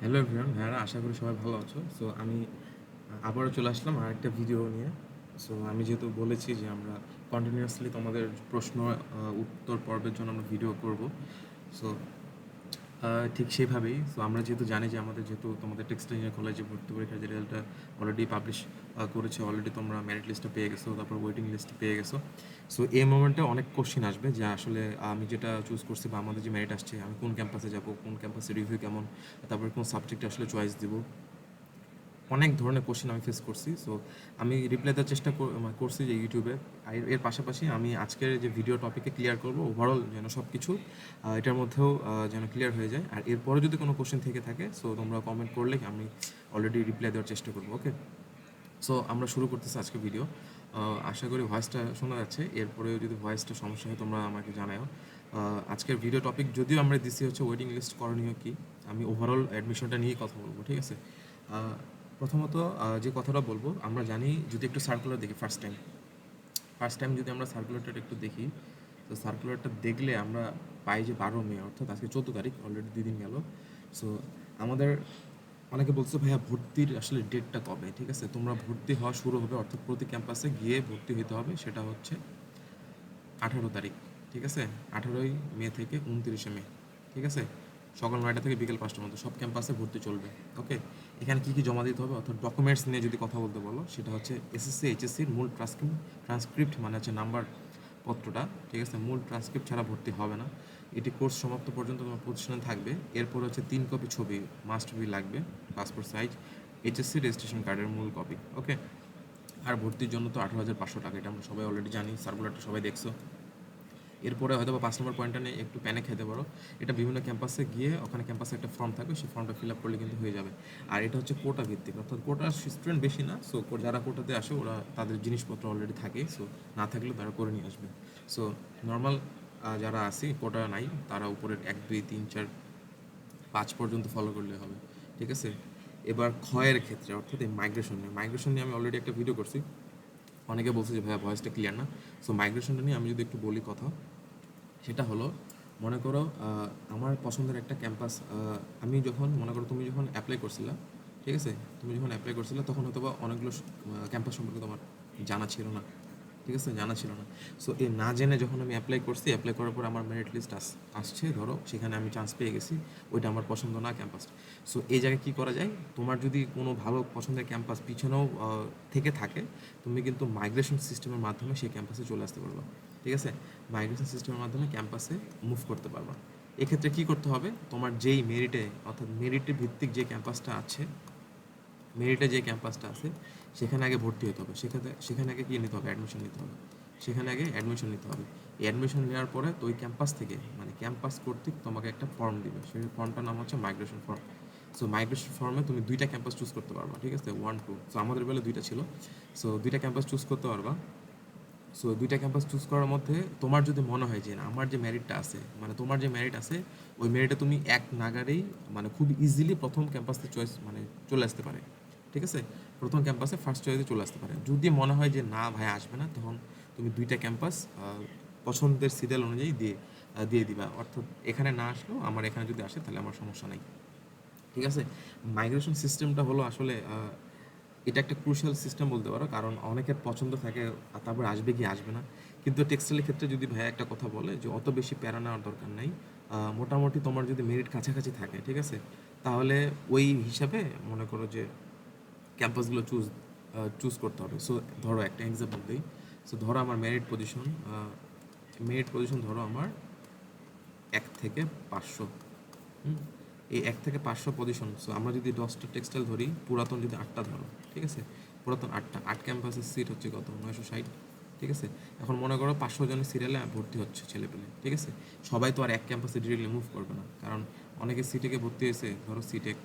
Hello everyone হ্যাঁ আশা করি সবাই ভালো আছো। সো আমি আবারও চলে আসলাম আর একটা ভিডিও নিয়ে। সো আমি যেহেতু বলেছি যে আমরা কন্টিনিউয়াসলি তোমাদের প্রশ্ন উত্তর পর্বের জন্য আমরা ভিডিও করব। সো ঠিক সেইভাবেই সো আমরা যেহেতু জানি যে আমাদের যেহেতু তোমাদের টেক্সটাইল কলেজে ভর্তি পরীক্ষার যে রেজাল্টটা অলরেডি পাবলিশ করেছে অলরেডি তোমরা মেরিট লিস্টটা পেয়ে গেছো, তারপর ওয়েটিং লিস্ট পেয়ে গেছো। সো এই মোমেন্টে অনেক কোশ্চিন আসবে যে আসলে আমি যেটা চুজ করছি বা আমাদের যে মেরিট আসছে, আমি কোন ক্যাম্পাসে যাব, কোন ক্যাম্পাসে রিভিউ কেমন, তারপর কোন সাবজেক্টে আসলে চয়েস দিব। অনেক ধরনের কোশ্চেন আমি ফেস করছি। সো আমি রিপ্লাই দেওয়ার চেষ্টা মানে করছি যে ইউটিউবে এর পাশাপাশি আমি আজকের যে ভিডিও টপিকে ক্লিয়ার করব ওভারঅল যেন সব কিছু এটার মধ্যেও যেন ক্লিয়ার হয়ে যায়। আর এরপরে যদি কোনো কোশ্চেন থেকে থাকে সো তোমরা কমেন্ট করলে আমি অলরেডি রিপ্লাই দেওয়ার চেষ্টা করব ওকে সো আমরা শুরু করতেছি আজকে ভিডিও আশা করি ভয়েসটা শোনা যাচ্ছে। এরপরেও যদি ভয়েসটা সমস্যা হয়, তোমরা আমাকে জানাও আজকের ভিডিও টপিক যদিও আমরা দিচ্ছি হচ্ছে ওয়েটিং লিস্ট করণীয় কি, আমি ওভারঅল অ্যাডমিশনটা নিয়েই কথা বলব, ঠিক আছে? প্রথমত যে কথাটা বলব, আমরা জানি যদি একটু সার্কুলার দেখি ফার্স্ট টাইম ফার্স্ট টাইম যদি আমরা সার্কুলারটা একটু দেখি, তো সার্কুলারটা দেখলে আমরা পাই যে বারো মে, অর্থাৎ আজকে চোদ্দ তারিখ অলরেডি দুই দিন গেল। সো আমাদের অনেকে বলছে, ভাইয়া, ভর্তির আসলে ডেটটা কবে? ঠিক আছে? তোমরা ভর্তি হওয়া শুরু হবে অর্থাৎ প্রতি ক্যাম্পাসে গিয়ে ভর্তি হতে হবে, সেটা হচ্ছে আঠারো তারিখ, ঠিক আছে? আঠারোই মে থেকে উনত্রিশে মে, ঠিক আছে? সকাল নয়টা থেকে বিকেল পাঁচটার মধ্যে সব ক্যাম্পাসে ভর্তি চলবে, ওকে? এখানে কী কী জমা দিতে হবে? অর্থাৎ ডকুমেন্টস নিয়ে যদি কথা বলতে বলো, সেটা হচ্ছে এসএসসি এইচএসসির মূল ট্রান্সক্রিপ্ট ট্রান্সক্রিপ্ট মানে হচ্ছে নাম্বার পত্রটা, ঠিক আছে? মূল ট্রান্সক্রিপ্ট ছাড়া ভর্তি হবে না। এটি কোর্স সমাপ্ত পর্যন্ত তোমার প্রতিষ্ঠানে থাকবে। এরপর হচ্ছে তিন কপি ছবি মাস্ট বি লাগবে। পাসপোর্ট সাইজ এইচএসসি রেজিস্ট্রেশন কার্ডের মূল কপি ওকে আর ভর্তির জন্য তো আঠারো হাজার পাঁচশো টাকা, এটা আমরা সবাই অলরেডি জানি সার্কুলারটা সবাই দেখছ। এরপরে হয়তো বা পাঁচ নম্বর পয়েন্টটা নিয়ে একটু প্যানে খেতে পারো। এটা বিভিন্ন ক্যাম্পাসে গিয়ে ওখানে ক্যাম্পাসে একটা ফর্ম থাকবে, সেই ফর্মটা ফিল আপ করলে কিন্তু হয়ে যাবে। আর এটা হচ্ছে কোটা ভিত্তিক, অর্থাৎ কোটা স্টুডেন্ট বেশি না সো যারা কোটাতে আসে, ওরা তাদের জিনিসপত্র অলরেডি থাকে সো না থাকলে তারা করে নিয়ে আসবে। সো নর্মাল যারা আসে কোটা নাই, তারা উপরের এক, দুই, তিন, চার, পাঁচ পর্যন্ত ফলো করলে হবে। ঠিক আছে? এবার ক্ষয়ের ক্ষেত্রে, অর্থাৎ এই মাইগ্রেশন নিয়ে। মাইগ্রেশন নিয়ে আমি অলরেডি একটা ভিডিও করছি। অনেকে বলছে যে, ভাইয়া ভয়েসটা ক্লিয়ার না? সো মাইগ্রেশনটা নিয়ে আমি যদি একটু বলি কথা, সেটা হলো, মনে করো আমার পছন্দের একটা ক্যাম্পাস আমি যখন, মনে করো তুমি যখন অ্যাপ্লাই করছিলে, ঠিক আছে? তুমি যখন অ্যাপ্লাই করছিলে, তখন হয়তো বা অনেকগুলো ক্যাম্পাস সম্পর্কে তোমার জানা ছিল না। ঠিক আছে, জানা ছিল না। সো এই না জেনে যখন আমি অ্যাপ্লাই করছি অ্যাপ্লাই করার পর আমার মেরিট লিস্ট আস, আসছে, ধরো, সেখানে আমি চান্স পেয়ে গেছি, ওইটা আমার পছন্দ না ক্যাম্পাস সো এই জায়গায় কী করা যায়? তোমার যদি কোনো ভালো পছন্দের ক্যাম্পাস পিছনেও থেকে থাকে, তুমি কিন্তু মাইগ্রেশন সিস্টেমের মাধ্যমে সেই ক্যাম্পাসে চলে আসতে পারবে। ঠিক আছে? মাইগ্রেশন সিস্টেমের মাধ্যমে ক্যাম্পাসে মুভ করতে পারবা। এক্ষেত্রে কী করতে হবে? তোমার যেই মেরিটে অর্থাৎ মেরিটে ভিত্তিক যে ক্যাম্পাসটা আছে মেরিটে যে ক্যাম্পাসটা আছে সেখানে আগে ভর্তি হতে হবে। সেখানে সেখানে আগে কী নিতে হবে? অ্যাডমিশন নিতে হবে। সেখানে আগে অ্যাডমিশন নিতে হবে। এই অ্যাডমিশন নেওয়ার পরে তো ওই ক্যাম্পাস থেকে মানে ক্যাম্পাস কর্তৃক তোমাকে একটা ফর্ম দিবে। সেই ফর্মটার নাম হচ্ছে মাইগ্রেশন ফর্ম সো মাইগ্রেশন ফর্মে তুমি দুইটা ক্যাম্পাস চুজ করতে পারবা, ঠিক আছে? ওয়ান টু সো আমাদের বেলা দুইটা ছিল। সো দুইটা ক্যাম্পাস চুজ করতে পারবা। সো দুইটা ক্যাম্পাস চুজ করার মধ্যে তোমার যদি মনে হয় যে আমার যে মেরিটটা আছে মানে তোমার যে মেরিট আছে, ওই মেরিটে তুমি এক নাগারেই মানে খুব ইজিলি প্রথম ক্যাম্পাসে চয়েস মানে চলে আসতে পারে। ঠিক আছে? প্রথম ক্যাম্পাসে ফার্স্ট চয়েসে চলে আসতে পারে। যদি মনে হয় যে না ভাই আসবে না, তখন তুমি দুইটা ক্যাম্পাস পছন্দের সিরিয়াল অনুযায়ী দিয়ে দিয়ে দিবা। অর্থাৎ এখানে না আসলেও আমার এখানে যদি আসে, তাহলে আমার সমস্যা নাই। ঠিক আছে? মাইগ্রেশন সিস্টেমটা হলো আসলে এটা একটা ক্রুশাল সিস্টেম বলতে পারো, কারণ অনেকের পছন্দ থাকে তারপর আসবে কি আসবে না। কিন্তু টেক্সটাইলের ক্ষেত্রে যদি ভাইয়া একটা কথা বলে যে অত বেশি প্যারা নেওয়ার দরকার নাই মোটামুটি তোমার যদি মেরিট কাছাকাছি থাকে, ঠিক আছে? তাহলে ওই হিসাবে মনে করো যে ক্যাম্পাসগুলো চুজ চুজ করতে হবে। সো ধরো একটা এক্সাম্পল দিই। সো ধরো আমার মেরিট পজিশন মেরিট পজিশন ধরো আমার এক থেকে পাঁচশো। এই এক থেকে পাঁচশো পজিশন সো আমরা যদি দশটা টেক্সটাইল ধরি, পুরাতন যদি আটটা ধরো, ঠিক আছে? পুরাতন আটটা। আট ক্যাম্পাসের সিট হচ্ছে কত? নয়শো ষাট, ঠিক আছে? এখন মনে করো পাঁচশো জনের সিরিয়ালে ভর্তি হচ্ছে ছেলেপেলে, ঠিক আছে? সবাই তো আর এক ক্যাম্পাসে ডিরেক্টলি মুভ করবে না। কারণ অনেকে সিটেকে ভর্তি হয়েছে, ধরো সিটেক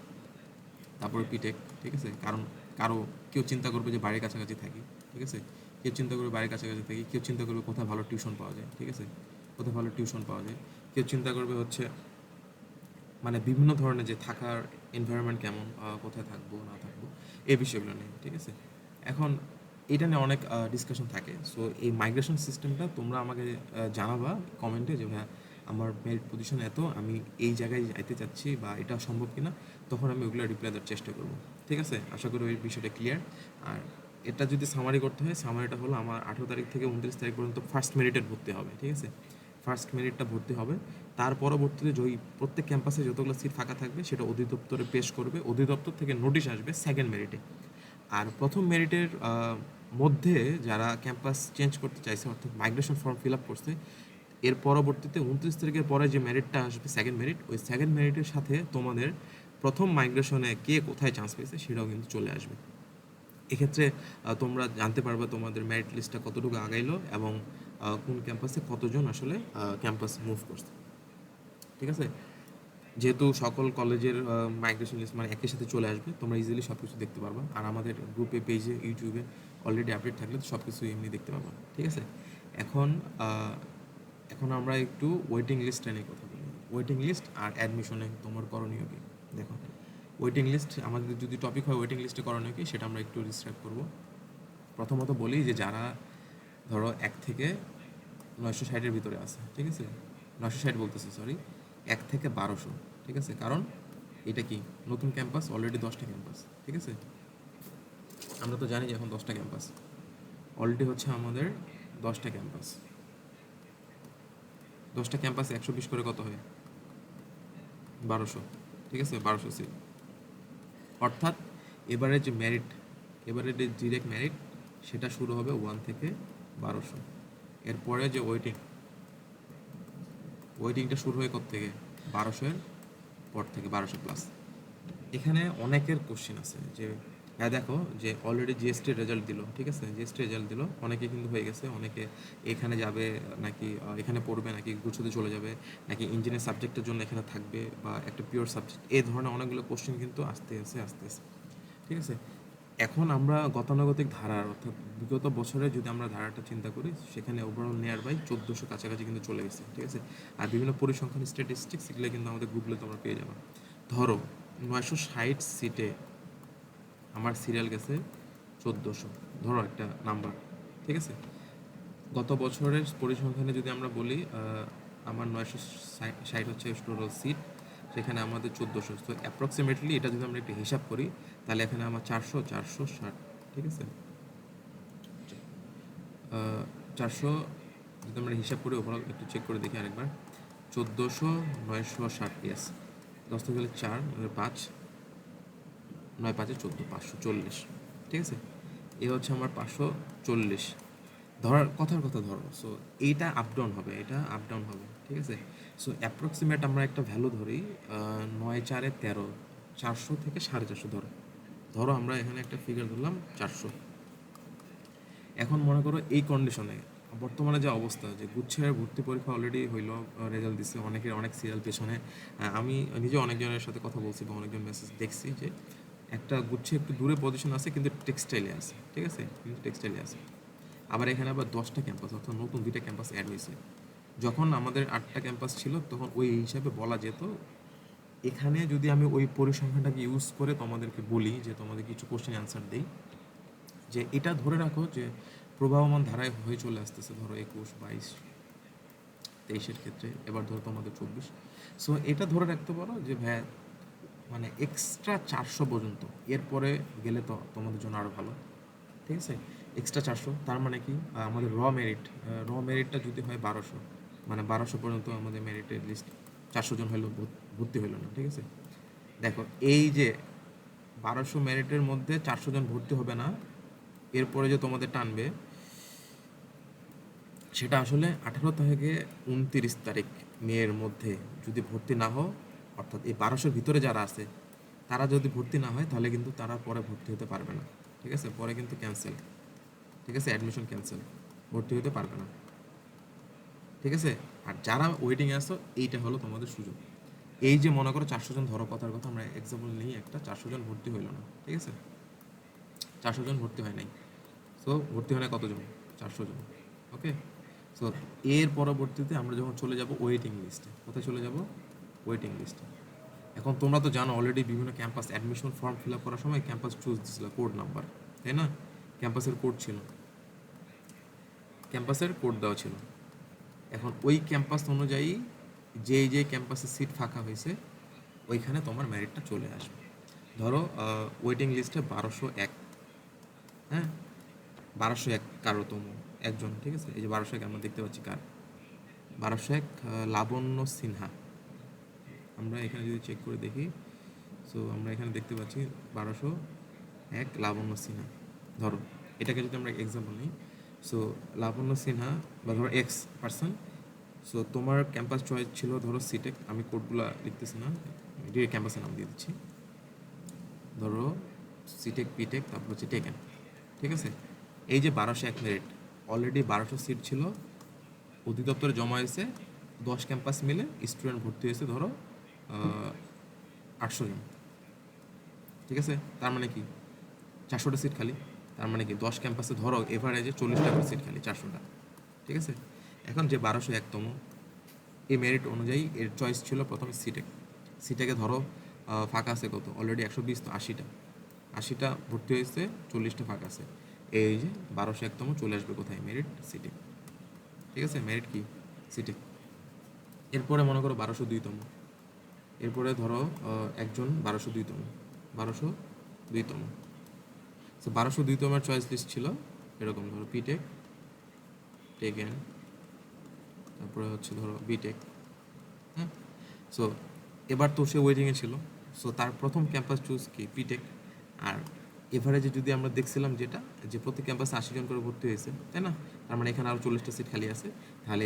তারপরে পিটেক ঠিক আছে? কারণ কারও কেউ চিন্তা করবে যে বাড়ির কাছাকাছি থাকি, ঠিক আছে? কেউ চিন্তা করবে বাড়ির কাছাকাছি থাকি, কেউ চিন্তা করবে কোথায় ভালো টিউশন পাওয়া যায়, ঠিক আছে? কোথায় ভালো টিউশন পাওয়া যায়। কেউ চিন্তা করবে হচ্ছে মানে বিভিন্ন ধরনের যে থাকার এনভায়রনমেন্ট কেমন কোথায় থাকব, না থাকব, এই বিষয়গুলো নিয়ে, ঠিক আছে? এখন এটা নিয়ে অনেক ডিসকাশন থাকে। সো এই মাইগ্রেশন সিস্টেমটা তোমরা আমাকে জানাবা কমেন্টে যে, ভাইয়া, আমার মেরিট পজিশন এত, আমি এই জায়গায় যাইতে চাচ্ছি বা এটা সম্ভব কিনা? তখন আমি ওগুলো রিপ্লাই দেওয়ার চেষ্টা করব। ঠিক আছে? আশা করি ওই বিষয়টা ক্লিয়ার আর এটা যদি সামারি করতে হয় সামারিটা হলো আমার আঠেরো তারিখ থেকে উনত্রিশ তারিখ পর্যন্ত ফার্স্ট মেরিটের ভর্তি হবে, ঠিক আছে? ফার্স্ট মেরিটটা ভর্তি হবে। তার পরবর্তীতে যদি প্রত্যেক ক্যাম্পাসে যতগুলো সিট ফাঁকা থাকবে, সেটা অধিদপ্তরে পেশ করবে। অধিদপ্তর থেকে নোটিশ আসবে সেকেন্ড মেরিটে আর প্রথম মেরিটের মধ্যে যারা ক্যাম্পাস চেঞ্জ করতে চাইছে, অর্থাৎ মাইগ্রেশন ফর্ম ফিল আপ করছে, এর পরবর্তীতে উনত্রিশ তারিখের পরে যে মেরিটটা আসবে সেকেন্ড মেরিট ওই সেকেন্ড মেরিটের সাথে তোমাদের প্রথম মাইগ্রেশনে কে কোথায় চান্স পেয়েছে সেটাও কিন্তু চলে আসবে। এক্ষেত্রে তোমরা জানতে পারবে তোমাদের মেরিট লিস্টটা কতটুকু আগাইলো এবং কোন ক্যাম্পাসে কতজন আসলে ক্যাম্পাস মুভ করছে। ঠিক আছে? যেহেতু সকল কলেজের মাইগ্রেশন লিস্ট মানে একই সাথে চলে আসবে, তোমরা ইজিলি সব কিছু দেখতে পারবা। আর আমাদের গ্রুপে পেজে ইউটিউবে অলরেডি আপডেট থাকলে তো সব কিছু এমনি দেখতে পারবা ঠিক আছে? এখন এখন আমরা একটু ওয়েটিং লিস্ট নিয়ে কথা বলি। ওয়েটিং লিস্ট আর অ্যাডমিশনে তোমার করণীয় কি? দেখো ওয়েটিং লিস্ট আমাদের যদি টপিক হয় ওয়েটিং লিস্টে করণীয় কি, সেটা আমরা একটু ডিসক্রাইব করব। প্রথমত বলি যে যারা ধরো এক থেকে নয়শো ষাটের ভিতরে আছে, ঠিক আছে? নয়শো ষাট বলতেছে সরি এক থেকে বারোশো, ঠিক আছে? কারণ এটা কি? নতুন ক্যাম্পাস অলরেডি দশটা ক্যাম্পাস ঠিক আছে? আমরা তো জানি যে এখন দশটা ক্যাম্পাস অলরেডি হচ্ছে আমাদের দশটা ক্যাম্পাস দশটা ক্যাম্পাসে একশো বিশ করে কত হয়? বারোশো। ঠিক আছে, বারোশো সিট অর্থাৎ এবারে যে মেরিট এবারে যে ডিরেক্ট ম্যারিট সেটা শুরু হবে ওয়ান থেকে বারোশো। এরপরে যে ওয়েটিং ওয়েটিংটা শুরু হয় কত থেকে বারোশোর পর থেকে, বারোশো প্লাস এখানে অনেকের কোশ্চেন আছে যে হ্যাঁ দেখো যে অলরেডি জিএসটি রেজাল্ট দিল, ঠিক আছে? জিএসটি রেজাল্ট দিল। অনেকে কিন্তু হয়ে গেছে, অনেকে এখানে যাবে নাকি এখানে পড়বে নাকি গুছতে চলে যাবে, নাকি ইঞ্জিনিয়ার সাবজেক্টের জন্য এখানে থাকবে বা একটা পিওর সাবজেক্ট এই ধরনের অনেকগুলো কোশ্চেন কিন্তু আসতে আসে আসতে আসে ঠিক আছে? এখন আমরা গতানুগতিক ধারার অর্থাৎ বিগত বছরে যদি আমরা ধারাটা চিন্তা করি, সেখানে ওভারঅল নিয়ার বাই চোদ্দোশো কাছাকাছি কিন্তু চলে গেছে, ঠিক আছে? আর বিভিন্ন পরিসংখ্যান স্ট্যাটিস্টিক্স এগুলো কিন্তু আমাদের গুগলে তোমরা পেয়ে যাবে। ধরো, নয়শো ষাট সিটে আমার সিরিয়াল গেছে চোদ্দোশো। ধরো একটা নাম্বার ঠিক আছে? গত বছরের পরিসংখ্যানে যদি আমরা বলি আমার নয়শো ষাট হচ্ছে টোটাল সিট সেখানে আমাদের চোদ্দোশো। তো অ্যাপ্রক্সিমেটলি এটা যদি আমরা একটু হিসাব করি, তাহলে এখানে আমার চারশো চারশো ষাট, ঠিক আছে? চারশো, যদি আমরা হিসাব করি ওভারঅল একটু চেক করে দেখি আরেকবার। চোদ্দোশো, নয়শো ষাট ইয়াস দশ থেকে চার পাঁচ। নয় পাঁচে চোদ্দ, পাঁচশো চল্লিশ। ঠিক আছে? এ হচ্ছে আমার পাঁচশো চল্লিশ। ধরার, কথার কথা ধরো। সো এইটা আপ ডাউন হবে, এটা আপ ডাউন হবে, ঠিক আছে? সো অ্যাপ্রক্সিমেট আমরা একটা ভ্যালু ধরি নয় চারে তেরো, চারশো থেকে সাড়ে চারশো ধরো। ধরো আমরা এখানে একটা ফিগার ধরলাম চারশো। এখন মনে করো এই কন্ডিশনে বর্তমানে যে অবস্থা, যে গুচ্ছের ভর্তি পরীক্ষা অলরেডি হইল রেজাল্ট দিচ্ছে অনেকের, অনেক সিরিয়াল পেছনে আমি নিজে অনেকজনের সাথে কথা বলছি বা অনেকজন মেসেজ দেখছি যে একটা গুচ্ছে একটু দূরে পজিশন আছে, কিন্তু টেক্সটাইলে আছে, ঠিক আছে? কিন্তু টেক্সটাইলে আছে। আবার এখানে আবার দশটা ক্যাম্পাস অর্থাৎ নতুন দুইটা ক্যাম্পাস অ্যাড হয়েছে। যখন আমাদের আটটা ক্যাম্পাস ছিল, তখন ওই হিসাবে বলা যেত, এখানে যদি আমি ওই পরিসংখ্যানটাকে ইউজ করে তোমাদেরকে বলি, যে তোমাদের কিছু কোশ্চেন অ্যান্সার দিই, যে এটা ধরে রাখো যে প্রবাহমান ধারায় হয়ে চলে আসতেছে, ধরো একুশ, বাইশ, তেইশের ক্ষেত্রে, এবার ধরো তোমাদের চব্বিশ। সো এটা ধরে রাখতে পারো যে ভ্যা মানে এক্সট্রা চারশো পর্যন্ত। এরপরে গেলে তো তোমাদের জন্য আরও ভালো। ঠিক আছে? এক্সট্রা চারশো। তার মানে কি? আমাদের র মেরিট র মেরিটটা যদি হয় বারোশো। মানে বারোশো পর্যন্ত আমাদের মেরিটের লিস্ট চারশো জন হলো ভর্তি হলো না। ঠিক আছে? দেখো, এই যে বারোশো মেরিটের মধ্যে চারশো জন ভর্তি হবে না, এরপরে যে তোমাদের টানবে, সেটা আসলে আঠারো থেকে উনতিরিশ তারিখ মেয়ের মধ্যে যদি ভর্তি না হও অর্থাৎ এই বারোশোর ভিতরে যারা আছে, তারা যদি ভর্তি না হয়, তাহলে কিন্তু তারা পরে ভর্তি হতে পারবে না। ঠিক আছে? পরে কিন্তু ক্যান্সেল ঠিক আছে? অ্যাডমিশন ক্যান্সেল ভর্তি হতে পারবে না। ঠিক আছে? আর যারা ওয়েটিংয়ে আসো এইটা হলো তোমাদের সুযোগ। এই যে মনে করো চারশো জন ধরো কথার কথা, আমরা এক্সাম্পল নিই, একটা চারশো জন ভর্তি হইল না। ঠিক আছে? চারশো জন ভর্তি হয় নাই। সো ভর্তি হয় না কতজন? চারশো জন। ওকে সো এর পরবর্তীতে আমরা যখন চলে যাব ওয়েটিং লিস্টে কোথায় চলে যাব? ওয়েটিং লিস্টে এখন তোমরা তো জানো অলরেডি বিভিন্ন campus admission form fill up করার সময় ক্যাম্পাস চুজ দিছিল কোড নাম্বার তাই না? ক্যাম্পাসের কোড ছিল। ক্যাম্পাসের কোড দেওয়া ছিল। এখন ওই ক্যাম্পাস অনুযায়ী যে যেই ক্যাম্পাসে সিট ফাঁকা হয়েছে, ওইখানে তোমার মেরিটটা চলে আসবে। ধরো ওয়েটিং লিস্টে বারোশো এক। হ্যাঁ? বারোশো এক কারোতম একজন, ঠিক আছে? এই যে বারোশো এক আমরা দেখতে পাচ্ছি কার? বারোশো এক লাবণ্য সিনহা। আমরা এখানে যদি চেক করে দেখি সো আমরা এখানে দেখতে পাচ্ছি বারোশো এক লাবণ্য সিনহা। ধরো, এটাকে যদি আমরা এক্সাম্পল নিই সো লাবণ্য সিনহা বা ধরো এক্স পার্সন সো তোমার ক্যাম্পাস চয়েস ছিল ধরো সিটেক আমি কোডগুলো লিখতেছি না ডিরেক্ট ক্যাম্পাসের নাম দিয়ে দিচ্ছি। ধরো সিটেক পিটেক তারপর হচ্ছে টেকেন ঠিক আছে? এই যে বারোশো এক মেরিট অলরেডি বারোশো সিট ছিল, অধিদপ্তরে জমা হয়েছে, দশ ক্যাম্পাস মিলে স্টুডেন্ট ভর্তি হয়েছে, ধরো আটশো জন। ঠিক আছে? তার মানে কি? চারশোটা সিট খালি। তার মানে কি? দশ ক্যাম্পাসে ধরো এভারেজে চল্লিশটা করে সিট খালি, চারশোটা। ঠিক আছে? এখন যে বারোশো একতম, এই মেরিট অনুযায়ী এর চয়েস ছিল প্রথমে সিটে সিটেকে ধরো ফাঁকা আছে কত? অলরেডি একশো বিশ, তো আশিটা। আশিটা ভর্তি হয়েছে, চল্লিশটা ফাঁকা আছে। এই যে বারোশো একতম চলে আসবে কোথায়? মেরিট সিটে ঠিক আছে? মেরিট কি? সিটে এরপরে মনে করো বারোশো দুইতম। এরপরে ধরো একজন বারোশো দুইতম বারোশো দুইতম সো বারোশো দুইতমের চয়েস লিস্ট ছিল এরকম, ধরো পিটেক টেকেন তারপরে হচ্ছে ধরো বিটেক হ্যাঁ সো এবার তো সে ওয়েটিংয়ে ছিল। সো তার প্রথম ক্যাম্পাস চুজ কি? পিটেক আর এভারেজে যদি আমরা দেখছিলাম যেটা, যে প্রতি ক্যাম্পাসে আশি জন করে ভর্তি হয়েছে, তাই না? তার মানে এখানে আরও চল্লিশটা সিট খালি আছে। তাহলে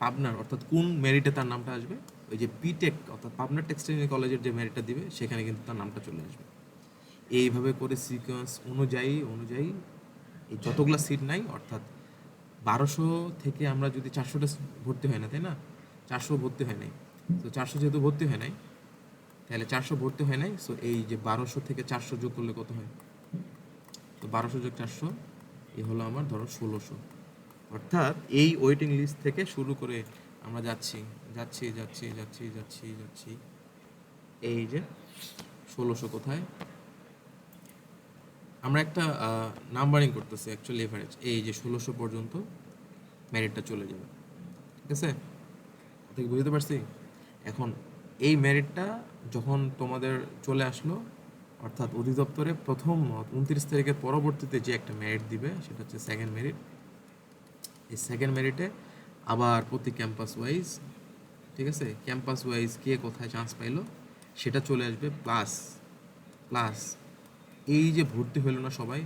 পাবনার, অর্থাৎ কোন মেরিটে তার নামটা আসবে? ওই যে পিটেক অর্থাৎ পাবনা টেক্সটাইল কলেজের যে মেরিটটা দিবে, সেখানে কিন্তু তার নামটা চলে আসবে। এইভাবে করে সিকোয়েন্স অনুযায়ী অনুযায়ী এই যতগুলো সিট নাই, অর্থাৎ বারোশো থেকে আমরা যদি চারশোটা ভর্তি হয় না, তাই না? চারশো ভর্তি হয় নাই। তো চারশো যেহেতু ভর্তি হয় নাই, তাহলে চারশো ভর্তি হয় নাই সো এই যে বারোশো থেকে চারশো যোগ করলে কত হয়? তো বারোশো যোগ চারশো, এ হলো আমার ধরো ষোলোশো। অর্থাৎ এই ওয়েটিং লিস্ট থেকে শুরু করে আমরা যাচ্ছি যাচ্ছি যাচ্ছি যাচ্ছি যাচ্ছি যাচ্ছি। এই যে? ষোলোশো কোথায়? আমরা একটা নাম্বারিং করতেছি অ্যাকচুয়ালি এভারেজ এই যে ষোলোশো পর্যন্ত মেরিটটা চলে যাবে। ঠিক আছে? ঠিক বুঝতে পারছি? এখন এই মেরিটটা যখন তোমাদের চলে আসলো অর্থাৎ অধিদপ্তরে প্রথম উনত্রিশ তারিখের পরবর্তীতে যে একটা মেরিট দিবে সেটা হচ্ছে সেকেন্ড মেরিট এই সেকেন্ড মেরিটে আবার প্রতি ক্যাম্পাস ওয়াইজ ঠিক আছে? ক্যাম্পাস ওয়াইজ কে কোথায় চান্স পাইলো? সেটা চলে আসবে প্লাস প্লাস এই যে ভর্তি হলো না সবাই,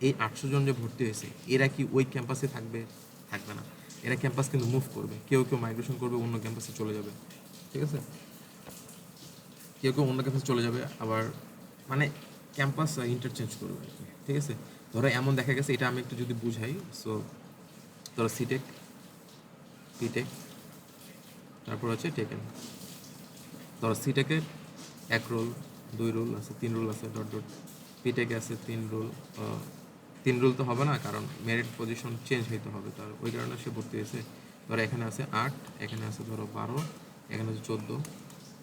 এই আটশো জন যে ভর্তি হয়েছে, এরা কি ওই ক্যাম্পাসে থাকবে? থাকবে না। এরা ক্যাম্পাস কিন্তু মুভ করবে। কেউ কেউ মাইগ্রেশন করবে, অন্য ক্যাম্পাসে চলে যাবে। ঠিক আছে? কেউ কেউ অন্য ক্যাম্পাসে চলে যাবে, আবার মানে ক্যাম্পাস ইন্টারচেঞ্জ করবে। ঠিক আছে? ধরো এমন দেখা গেছে, এটা আমি একটু যদি বুঝাই সো ধরো সিটেক পিটেক তারপর হচ্ছে টেকেন ধরো সিটেকে এক রোল, দুই রোল আছে, তিন রোল আছে ডট ডট পিটেকে আছে তিন রোল তিন রোল তো হবে না, কারণ মেরিট পজিশন চেঞ্জ হইতে হবে, তার ওই কারণে সে ভর্তি হয়েছে। ধরো এখানে আছে আট, এখানে আছে ধরো বারো, এখানে আছে চোদ্দ।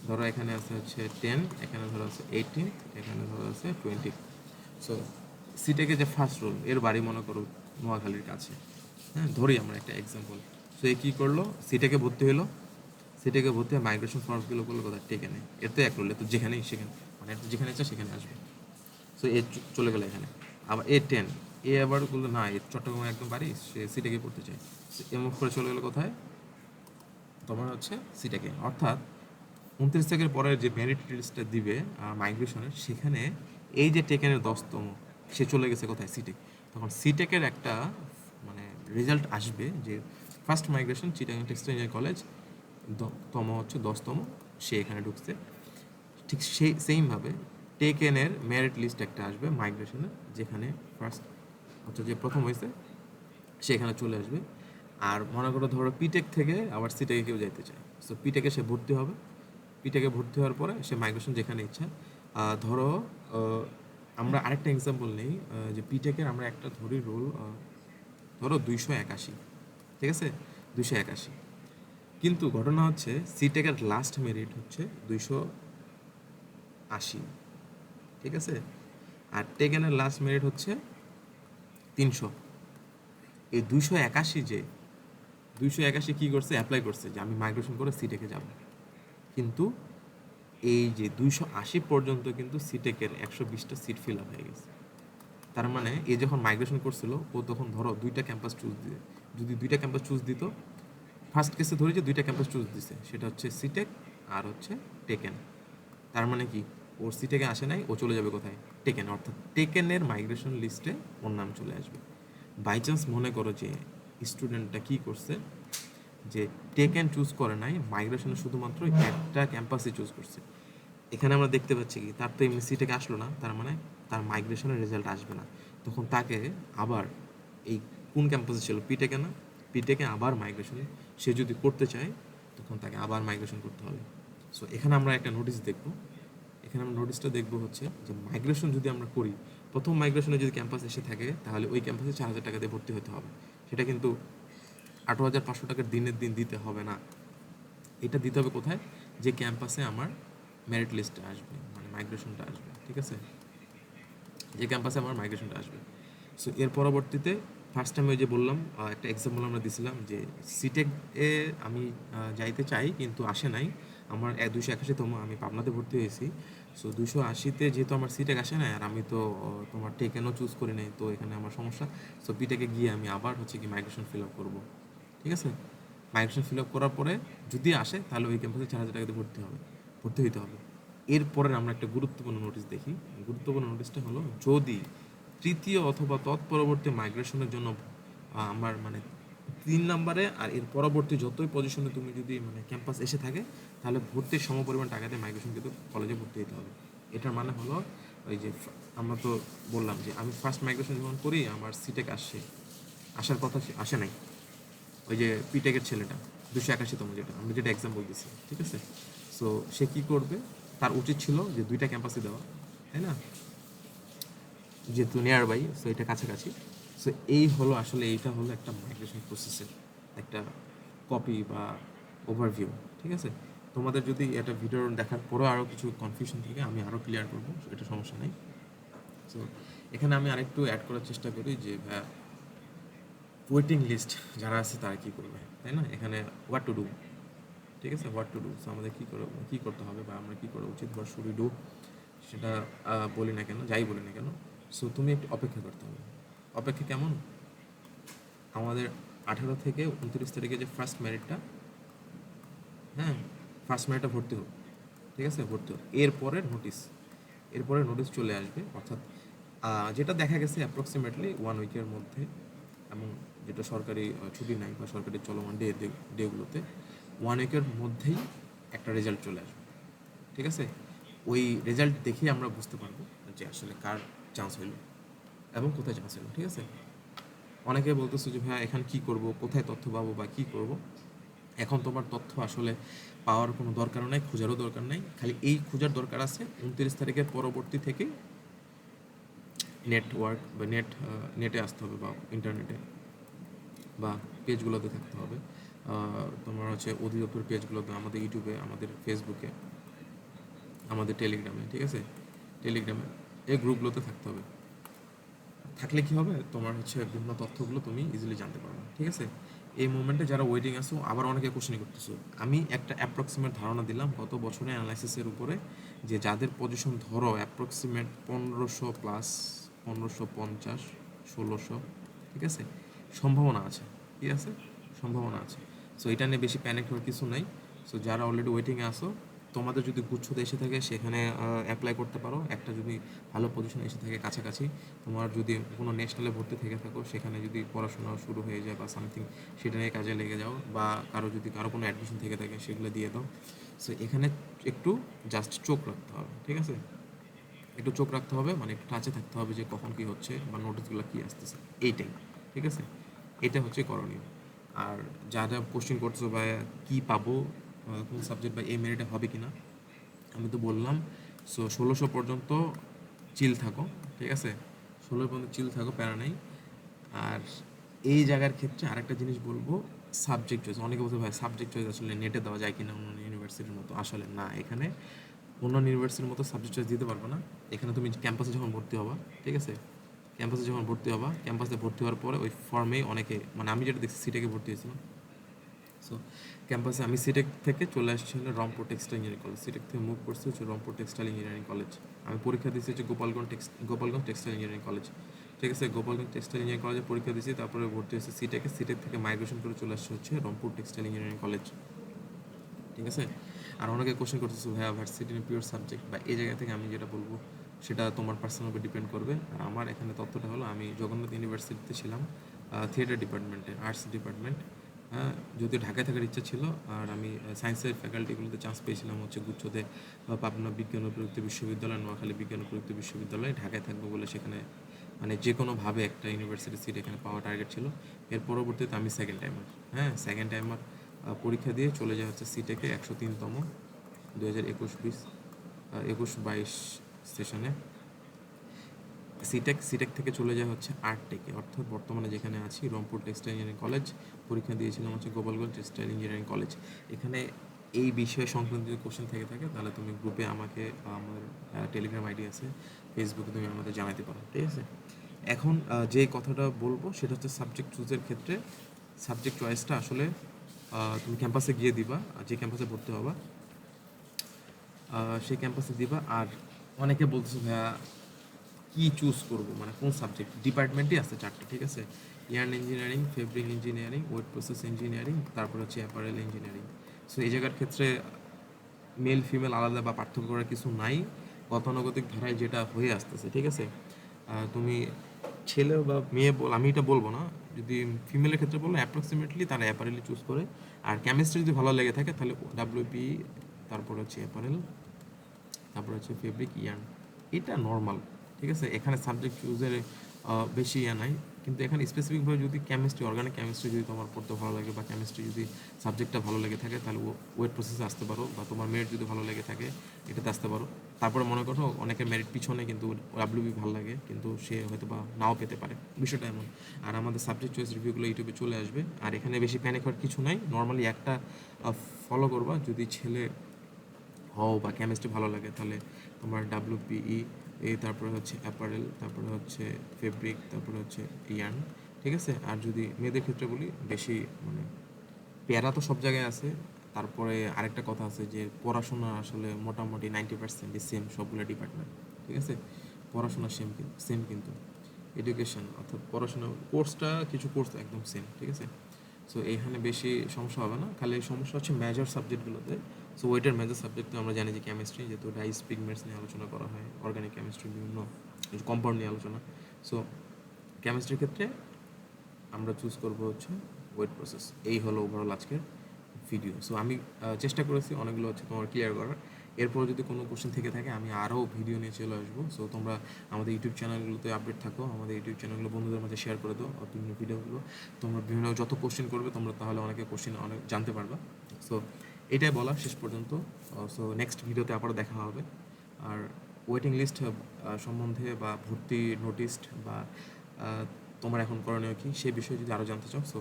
ধরো এখানে আছে হচ্ছে টেন এখানে ধরো আছে এইটিন এখানে ধরো আছে টোয়েন্টি সো সিটেকে যে ফার্স্ট রোল এর বাড়ি মনে করো নোয়াখালীর কাছে। হ্যাঁ ধরি আমরা একটা এক্সাম্পল সো কী করল? সিটেকে ভর্তি হলো সিটেকে ভর্তি হয়ে মাইগ্রেশন ফর্মগুলো করল, কোথায়? টেকে নেই এর তো এক রোল তো যেখানেই সেখানে। মানে এর যেখানে ইচ্ছা সেখানে আসবে। সো এ চলে গেলো এখানে। আবার এ টেন এ আবার বলল, না, এ চট্টগ্রামে একদম বাড়ি, সে সিটেকে পড়তে চায়। এ মুখ করে চলে গেলো কোথায়? তোমার হচ্ছে সিটেকে। অর্থাৎ উনত্রিশ তারিখের পরে যে মেরিট লিস্টটা দিবে মাইগ্রেশনের সেখানে এই যে টেকেনের দশতম, সে চলে গেছে কোথায়? সিটেক তখন সিটেকের একটা মানে রেজাল্ট আসবে যে first migration Chittagong textile engineering college তম হচ্ছে দশতম, সে এখানে ঢুকছে। ঠিক সেই সেমভাবে টেকেনের মেরিট লিস্ট একটা আসবে মাইগ্রেশনের যেখানে ফার্স্ট অর্থাৎ যে প্রথম হয়েছে সেখানে চলে আসবে। আর মনে করো ধরো পিটেক থেকে আবার সিটেকে কেউ যাইতে চায় সো পিটেকে সে ভর্তি হবে। পিটেকে ভর্তি হওয়ার পরে সে মাইগ্রেশন যেখানে ইচ্ছা। ধরো আমরা আরেকটা এক্সাম্পল নেই যে পিটেকের আমরা একটা ধরি রোল ধরো দুইশো একাশি। ঠিক আছে? দুইশো একাশি। কিন্তু ঘটনা হচ্ছে সিটেকের লাস্ট মেরিট হচ্ছে দুইশো আশি। ঠিক আছে? আর টেকেনের লাস্ট মেরিট হচ্ছে তিনশো। এই দুইশো একাশি যে, দুইশো একাশি কী করছে? অ্যাপ্লাই করছে যে আমি মাইগ্রেশন করে সিটেকে যাব। কিন্তু এই যে দুইশো আশি পর্যন্ত কিন্তু সিটেকের একশো বিশটা সিট ফিল আপ হয়ে গেছে। তার মানে এ যখন মাইগ্রেশন করছিল, ও তখন ধরো দুইটা ক্যাম্পাস চুজ দিয়ে, যদি দুইটা ক্যাম্পাস চুজ দিত ফার্স্ট কেসে ধরে যে দুইটা ক্যাম্পাস চুজ দিছে, সেটা হচ্ছে সিটেক আর হচ্ছে টেকেন তার মানে কি? ওর সিটেকে আসে নাই, ও চলে যাবে কোথায়? টেকেন অর্থাৎ টেকেনের মাইগ্রেশন লিস্টে ওর নাম চলে আসবে। বাই চান্স মনে করো যে স্টুডেন্টটা কি করছে? যে টেকেন চুজ করে নাই মাইগ্রেশনে শুধুমাত্র একটা ক্যাম্পাসই চুজ করছে। এখানে আমরা দেখতে পাচ্ছি কি? তার তো এমনি সিটেকে আসলো না, তার মানে তার মাইগ্রেশনের রেজাল্ট আসবে না। তখন তাকে আবার এই কোন ক্যাম্পাসে ছিল? পিটেকে না? পিটেকে আবার মাইগ্রেশন সে যদি করতে চায়, তখন তাকে আবার মাইগ্রেশন করতে হবে। সো এখানে আমরা একটা নোটিশ দেখব। এখানে আমরা নোটিশটা দেখব হচ্ছে যে মাইগ্রেশন যদি আমরা করি, প্রথম মাইগ্রেশনে যদি ক্যাম্পাস এসে থাকে, তাহলে ওই ক্যাম্পাসে চার হাজার টাকা দিয়ে ভর্তি হতে হবে। সেটা কিন্তু আঠারো হাজার পাঁচশো টাকার দিনের দিন দিতে হবে না। এটা দিতে হবে কোথায়? যে ক্যাম্পাসে আমার মেরিট লিস্টটা আসবে মানে মাইগ্রেশনটা আসবে। ঠিক আছে? যে ক্যাম্পাসে আমার মাইগ্রেশনটা আসবে। সো এর পরবর্তীতে ফার্স্ট টাইম ওই যে বললাম একটা এক্সাম্পল আমরা দিছিলাম যে সিটেক এ আমি যাইতে চাই কিন্তু আসে নাই। আমার দুশো একাশিতম আমি পাবনাতে ভর্তি হয়েছি। সো দুশো আশিতে যেহেতু আমার সিটেক আসে নাই আর আমি তো তোমার টেকেনও চুজ করি নাই, তো এখানে আমার সমস্যা। সো বিটেকে গিয়ে আমি আবার হচ্ছে কি মাইগ্রেশন ফিল আপ করব। ঠিক আছে? মাইগ্রেশন ফিল আপ করার পরে যদি আসে তাহলে ওই ক্যাম্পাসে চার হাজার টাকা দিয়ে ভর্তি হবে, ভর্তি হইতে হবে। এরপরে আমরা একটা গুরুত্বপূর্ণ নোটিশ দেখি। গুরুত্বপূর্ণ নোটিশটা হলো, যদি তৃতীয় অথবা তৎপরবর্তী মাইগ্রেশনের জন্য আমার মানে তিন নম্বরে আর এর পরবর্তী যতই পজিশনে তুমি যদি মানে ক্যাম্পাস এসে থাকে, তাহলে ভর্তির সমপরিমাণ টাকা দিয়ে মাইগ্রেশন কিন্তু কলেজে ভর্তি হতে হবে। এটার মানে হলো, ওই যে আমরা তো বললাম যে আমি ফার্স্ট মাইগ্রেশন যখন করি, আমার সিটেক আসছে আসার কথা আসে নাই। ওই যে পিটেকের ছেলেটা, দুশো একাশি একাশিতম যেটা আমি যেটা এক্সাম বলতেছি ঠিক আছে? সো সে কী করবে? তার উচিত ছিল যে দুইটা ক্যাম্পাসে দেওয়া, তাই না? যেহেতু নিয়ার বাই সো এটা কাছাকাছি। সো এই হলো আসলে, এইটা হলো একটা মাইগ্রেশন প্রসেসের একটা কপি বা ওভারভিউ ঠিক আছে? তোমাদের যদি এটা ভিডিও দেখার পরেও আরও কিছু কনফিউশন থাকে, আমি আরও ক্লিয়ার করব এটা সমস্যা নেই। সো এখানে আমি আরেকটু অ্যাড করার চেষ্টা করি যে ওয়েটিং লিস্ট যারা আছে তারা কী করবে, তাই না? এখানে হোয়াট টু ডু ঠিক আছে হোয়াট টু ডু সো আমাদের কী করে, কী করতে হবে বা আমরা কী করা উচিত? বা শুরু ডু সেটা বলি না কেন, যাই বলি না কেন। সো তুমি একটু অপেক্ষা করতে হবে। অপেক্ষা কেমন? আমাদের আঠারো থেকে উনত্রিশ তারিখে যে ফার্স্ট মেরিটটা হ্যাঁ ফার্স্ট মেরিটটা ভর্তি হোক, ঠিক আছে, ভর্তি হোক। এরপরে নোটিশ এরপরে নোটিশ চলে আসবে, অর্থাৎ যেটা দেখা গেছে অ্যাপ্রক্সিমেটলি ওয়ান উইকের মধ্যে, এবং যেটা সরকারি ছুটি নাই বা সরকারি চলমান ডে ডেগুলোতে ওয়ান উইকের মধ্যেই একটা রেজাল্ট চলে আসবে, ঠিক আছে? ওই রেজাল্ট দেখেই আমরা বুঝতে পারব যে আসলে কার চান্স হইল এবং কোথায় চান্স হইল, ঠিক আছে? অনেকে বলতেছে যে ভাইয়া, এখানে কি করব? কোথায় তথ্য পাবো বা কি করব? এখন তোমার তথ্য আসলে পাওয়ার কোনো দরকার নাই, খোঁজারও দরকার নাই। খালি এই খোঁজার দরকার আছে উনত্রিশ তারিখের পরবর্তী থেকে নেটওয়ার্ক বা নেট নেটে আসতে হবে বা ইন্টারনেটে বা পেজগুলোতে থাকতে হবে। তোমার হচ্ছে অধিদপ্তর পেজগুলোতে আমাদের ইউটিউবে, আমাদের ফেসবুকে, আমাদের টেলিগ্রামে, ঠিক আছে? টেলিগ্রামে এই গ্রুপগুলোতে থাকতে হবে। থাকলে কি হবে? তোমার হচ্ছে বিভিন্ন তথ্যগুলো তুমি ইজিলি জানতে পারবে, ঠিক আছে? এই মুভমেন্টে যারা ওয়েটিং আসো আবার অনেকে কোশ্চেন করতেছো। আমি একটা অ্যাপ্রক্সিমেট ধারণা দিলাম গত বছরে অ্যানালাইসিসের উপরে যে যাদের পজিশন ধরো অ্যাপ্রক্সিমেট পনেরোশো প্লাস পনেরোশো পঞ্চাশ, ষোলোশো, ঠিক আছে? সম্ভাবনা আছে, ঠিক আছে? সম্ভাবনা আছে। সো এটা নিয়ে বেশি প্যানিক হওয়ার কিছু নাই। সো যারা অলরেডি ওয়েটিংয়ে আসো তোমাদের যদি গুচ্ছতে এসে থাকে, সেখানে অ্যাপ্লাই করতে পারো। একটা যদি ভালো পজিশন এসে থাকে কাছাকাছি, তোমার যদি কোনো ন্যাশনালে ভর্তি থেকে থাকো, সেখানে যদি পড়াশোনা শুরু হয়ে যায় বা সামথিং সেটা নিয়ে কাজে লেগে যাও বা কারও যদি কারও কোনো অ্যাডমিশন থেকে থাকে, সেগুলো দিয়ে দাও। সো এখানে একটু জাস্ট চোখ রাখতে হবে, ঠিক আছে? একটু চোখ রাখতে হবে মানে একটু টাচে থাকতে হবে যে কখন কী হচ্ছে বা নোটিসগুলো কী আসতেছে। এইটাই, ঠিক আছে? এটা হচ্ছে করণীয়। আর যা যা কোশ্চেন করছ বা কী পাবো কোন সাবজেক্ট বা এই মেরিটে হবে কি না আমি তো বললাম। সো ষোলোশো পর্যন্ত চিল থাকো, ঠিক আছে? ষোলো পর্যন্ত চিল থাকো, প্যারা নেই। আর এই জায়গার ক্ষেত্রে আরেকটা জিনিস বলব সাবজেক্ট চয়েস অনেকে বলতে ভাই সাবজেক্ট চয়েস আসলে নেটে দেওয়া যায় কিনা অন্য ইউনিভার্সিটির মতো? আসলে না, এখানে অন্য ইউনিভার্সিটির মতো সাবজেক্ট চয়েস দিতে পারবে না। এখানে তুমি ক্যাম্পাসে যখন ভর্তি হবা, ঠিক আছে? ক্যাম্পাসে যখন ভর্তি হবা, ক্যাম্পাসে ভর্তি হওয়ার পরে ওই ফর্মেই অনেকে মানে আমি যেটা দেখছি সিটেকে ভর্তি হয়েছিলাম। সো ক্যাম্পাসে আমি সিটেক থেকে চলে আসছি হলো Rangpur textile engineering college CTEC থেকে মুভ করছি হচ্ছে রংপুর টেক্সটাইল ইঞ্জিনিয়ারিং কলেজ আমি পরীক্ষা দিয়েছি হচ্ছে Gopalganj tex Gopalganj textile engineering college ঠিক আছে, গোপালগঞ্জ টেক্সটাইল ইঞ্জিনিয়ারিং কলেজে পরীক্ষা দিয়েছি, তারপরে ভর্তি হয়েছে সিটেকে সিটেক থেকে মাইগ্রেশন করে চলে আসছে হচ্ছে রংপুর টেক্সটাইল ইঞ্জিনিয়ারিং কলেজ ঠিক আছে? আর অনেকে কোশ্চেন করতেছে, ভাইয়া ভার্সিটি পিওর সাবজেক্ট বা এই জায়গা থেকে আমি যেটা বলব সেটা তোমার পার্সোনাল উপর ডিপেন্ড করবে। আর আমার এখানে তথ্যটা হলো, আমি জগন্নাথ ইউনিভার্সিটিতে ছিলাম থিয়েটার ডিপার্টমেন্টে আর্টস ডিপার্টমেন্ট যদিও ঢাকায় থাকার ইচ্ছা ছিল, আর আমি সায়েন্সের ফ্যাকাল্টিগুলোতে চান্স পেয়েছিলাম হচ্ছে গুচ্ছতে পাবনা বিজ্ঞান ও প্রযুক্তি বিশ্ববিদ্যালয়, নোয়াখালী বিজ্ঞান ও প্রযুক্তি বিশ্ববিদ্যালয় ঢাকায় থাকব বলে সেখানে মানে যে কোনোভাবে একটা ইউনিভার্সিটি সিট এখানে পাওয়া টার্গেট ছিল। এর পরবর্তীতে আমি সেকেন্ড টাইমার হ্যাঁ সেকেন্ড টাইমার পরীক্ষা দিয়ে চলে যায় হচ্ছে সিটেকে একশো তিনতম দু হাজার একুশ, বিশ একুশ, বাইশ সেশনে সিটেক সিটেক থেকে চলে যায় হচ্ছে আর্ট টেকে অর্থাৎ বর্তমানে যেখানে আছি, রংপুর টেক্সটাইল ইঞ্জিনিয়ারিং কলেজ পরীক্ষা দিয়েছিলাম হচ্ছে গোপালগঞ্জ টেক্সটাইল ইঞ্জিনিয়ারিং কলেজ এখানে এই বিষয়ে সংক্রান্ত যদি কোশ্চেন থেকে থাকে, তাহলে তুমি গ্রুপে আমাকে আমার টেলিগ্রাম আইডি আছে ফেসবুকে তুমি আমাদের জানাতে পারো, ঠিক আছে? এখন যে কথাটা বলব, সেটা হচ্ছে সাবজেক্ট চুজের ক্ষেত্রে সাবজেক্ট চয়েসটা আসলে তুমি ক্যাম্পাসে গিয়ে দিবা যে ক্যাম্পাসে ভর্তি হবা সেই ক্যাম্পাসে দিবা, আর অনেকে বলতেছে, ভাইয়া, কি চুজ করব? মানে কোন সাবজেক্ট ডিপার্টমেন্টই আছে চারটে, ঠিক আছে? Yarn engineering fabric engineering wet process engineering তারপর হচ্ছে অ্যাপারেল ইঞ্জিনিয়ারিং সো এই জায়গার ক্ষেত্রে মেল ফিমেল আলাদা বা পার্থক্য করার কিছু নাই। গতানুগতিক ধারায় যেটা হয়ে আসতেছে, ঠিক আছে? তুমি ছেলে বা মেয়ে বল, আমি এটা বলব না। যদি ফিমেলের ক্ষেত্রে বলো অ্যাপ্রক্সিমেটলি তারা অ্যাপারেলি চুজ করে। আর কেমিস্ট্রি যদি ভালো লেগে থাকে, তাহলে ডাব্লিউপি তারপর হচ্ছে অ্যাপারেল তারপর হচ্ছে ফেব্রিক ইয়ার্ন এটা নর্মাল ঠিক আছে? এখানে সাবজেক্ট চুজের বেশি ইয়া নাই। কিন্তু এখানে স্পেসিফিকভাবে যদি কেমিস্ট্রি অর্গানিক কেমিস্ট্রি যদি তোমার পড়তে ভালো লাগে বা কেমিস্ট্রি যদি সাবজেক্টটা ভালো লেগে থাকে, তাহলে ওয়েট প্রসেসে আসতে পারো বা তোমার মেরিট যদি ভালো লেগে থাকে, এটাতে আসতে পারো। তারপরে মনে করো, অনেকের মেরিট পিছনে কিন্তু ডাব্লিউবি ভালো লাগে, কিন্তু সে হয়তো বা নাও পেতে পারে। বিষয়টা এমন। আর আমাদের সাবজেক্ট চয়েস রিভিউগুলো ইউটিউবে চলে আসবে। আর এখানে বেশি প্যানিক হওয়ার কিছু নাই। নর্মালি একটা ফলো করবা। যদি ছেলে হও বা কেমিস্ট্রি ভালো লাগে, তাহলে তোমার ডাব্লিউপিই এই তারপরে হচ্ছে অ্যাপারেল তারপরে হচ্ছে ফেব্রিক তারপরে হচ্ছে ইয়ার্ন ঠিক আছে? আর যদি মেয়েদের ক্ষেত্রে বলি, বেশি মানে প্যারা তো সব জায়গায় আছে। তারপরে আরেকটা কথা আছে যে পড়াশোনা আসলে মোটামুটি নাইনটি পার্সেন্টই সেম সবগুলো ডিপার্টমেন্ট ঠিক আছে? পড়াশোনা সেম সেম কিন্তু এডুকেশন অর্থাৎ পড়াশোনা কোর্সটা কিছু কোর্স একদম সেম ঠিক আছে? সো এখানে বেশি সমস্যা হবে না, খালি সমস্যা হচ্ছে মেজর সাবজেক্টগুলোতে সো ওইটার মেজর সাবজেক্ট তো আমরা জানি যে কেমিস্ট্রি যেহেতু ডাইস পিগমেন্টস নিয়ে আলোচনা করা হয় অর্গানিক কেমিস্ট্রি বিভিন্ন কম্পাউন্ড নিয়ে আলোচনা। সো কেমিস্ট্রির ক্ষেত্রে আমরা চুজ করব হচ্ছে ওয়েট প্রসেস এই হলো ওভারঅল আজকের ভিডিও সো আমি চেষ্টা করেছি অনেকগুলো হচ্ছে তোমার ক্লিয়ার করার। এরপর যদি কোনো কোশ্চেন থেকে থাকে, আমি আরও ভিডিও নিয়ে চলে আসব। সো তোমরা আমাদের ইউটিউব চ্যানেলগুলোতে আপডেট থাকো, আমাদের ইউটিউব চ্যানেলগুলো বন্ধুদের মাঝে শেয়ার করে দাও বিভিন্ন ভিডিওগুলো তোমরা বিভিন্ন, যত কোশ্চেন করবে, তোমরা তাহলে অনেকে কোশ্চেন অনেক জানতে পারবা। সো এটাই বলা, শেষ পর্যন্ত। সো নেক্সট ভিডিওতে আবারও দেখা হবে। আর ওয়েটিং লিস্ট সম্বন্ধে বা ভর্তি নোটিশ বা তোমার এখন করণীয় কি, সেই বিষয়ে যদি আরও জানতে চাও সো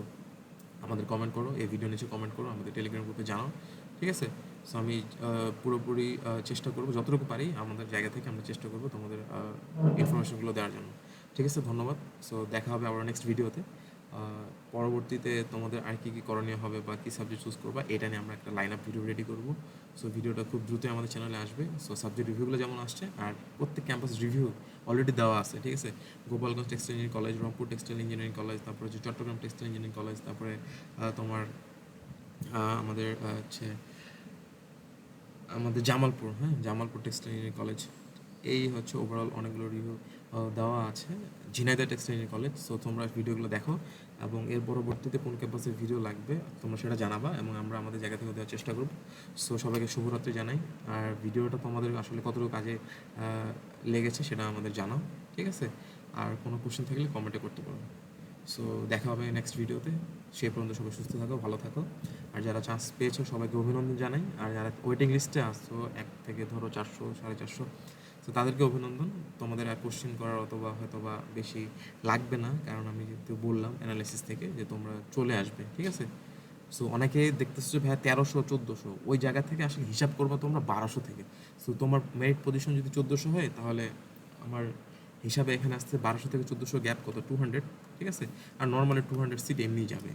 আমাদের কমেন্ট করো, এই ভিডিও নিচে কমেন্ট করো, আমাদের টেলিগ্রাম গ্রুপে জানাও, ঠিক আছে? সো আমি পুরোপুরি চেষ্টা করব, যতটুকু পারি, আমাদের জায়গা থেকে আমরা চেষ্টা করব তোমাদের ইনফরমেশনগুলো দেওয়ার জন্য। ঠিক আছে? ধন্যবাদ। সো দেখা হবে আবার নেক্সট ভিডিওতে পরবর্তীতে তোমাদের আর কী কী করণীয় হবে বা কী সাবজেক্ট চুজ করবা, এটা নিয়ে আমরা একটা লাইন আপ ভিডিও রেডি করব। সো ভিডিওটা খুব দ্রুতই আমাদের চ্যানেলে আসবে। সো সাবজেক্ট রিভিউগুলো যেমন আসছে, আর প্রত্যেক ক্যাম্পাস রিভিউ অলরেডি দেওয়া আছে, ঠিক আছে? Gopalganj textile engineering college Rangpur textile engineering college তারপরে হচ্ছে চট্টগ্রাম টেক্সটাইল ইঞ্জিনিয়ারিং কলেজ তারপরে তোমার আমাদের হচ্ছে, আমাদের জামালপুর হ্যাঁ? জামালপুর টেক্সটাইল ইঞ্জিনিয়ারিং কলেজ এই হচ্ছে ওভারঅল অনেকগুলো রিভিউ দেওয়া আছে ঝিনাইদা টেক্সটাইল কলেজ। সো তোমরা ভিডিওগুলো দেখো এবং এর পরবর্তীতে কোন ক্যাম্পাসের ভিডিও লাগবে তোমরা সেটা জানাবা এবং আমরা আমাদের জায়গা থেকে দেওয়ার চেষ্টা করব। সো সবাইকে শুভরাত্রি জানাই। আর ভিডিওটা তোমাদের আসলে কতটুকু কাজে লেগেছে সেটা আমাদের জানাও, ঠিক আছে? আর কোনো কোশ্চেন থাকলে কমেন্টে করতে পারো। সো দেখা হবে নেক্সট ভিডিওতে। সে পর্যন্ত সবাই সুস্থ থাকো, ভালো থাকো। আর যারা চান্স পেয়েছ সবাইকে অভিনন্দন জানাই। আর যারা ওয়েটিং লিস্টে আসছো এক থেকে ধরো চারশো, সাড়ে চারশো তো তাদেরকে অভিনন্দন। তোমাদের আর কোশ্চেন করার অথবা হয়তো বা বেশি লাগবে না, কারণ আমি যেহেতু বললাম অ্যানালাইসিস থেকে যে তোমরা চলে আসবে, ঠিক আছে? সো অনেকে দেখতেছো যে ভাইয়া তেরোশো, চোদ্দোশো, ওই জায়গা থেকে আসলে হিসাব করবা তোমরা বারোশো থেকে। সো তোমার মেরিট পজিশন যদি চোদ্দোশো হয়, তাহলে আমার হিসাবে এখানে আসতে বারোশো থেকে চোদ্দোশো গ্যাপ কত? টু হান্ড্রেড ঠিক আছে? আর নর্মালি টু হান্ড্রেড সিট এমনি যাবে।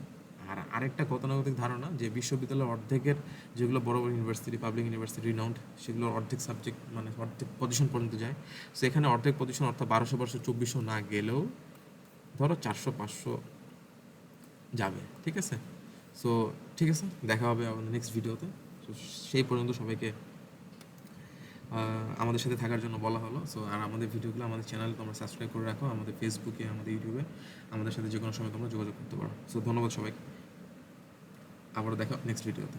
আর আরেকটা গতানুগতিক ধারণা যে বিশ্ববিদ্যালয়ের অর্ধেকের যেগুলো বড় বড় ইউনিভার্সিটি পাবলিক ইউনিভার্সিটি রিনাউন্ড সেগুলোর অর্ধেক সাবজেক্ট মানে অর্ধেক পজিশন পর্যন্ত যায়। সো এখানে অর্ধেক পজিশন অর্থাৎ বারোশো বারোশো, চব্বিশশো না গেলেও ধরো চারশো, পাঁচশো যাবে, ঠিক আছে? সো ঠিক আছে, দেখা হবে আমাদের নেক্সট ভিডিওতে তো সেই পর্যন্ত সবাইকে আমাদের সাথে থাকার জন্য বলা হলো। সো আর আমাদের ভিডিওগুলো আমাদের চ্যানেলে তোমরা সাবস্ক্রাইব করে রাখো, আমাদের ফেসবুকে আমাদের ইউটিউবে আমাদের সাথে যে কোনো সময় তোমরা যোগাযোগ করতে পারো। সো ধন্যবাদ সবাইকে। আবারও দেখা নেক্সট ভিডিওতে।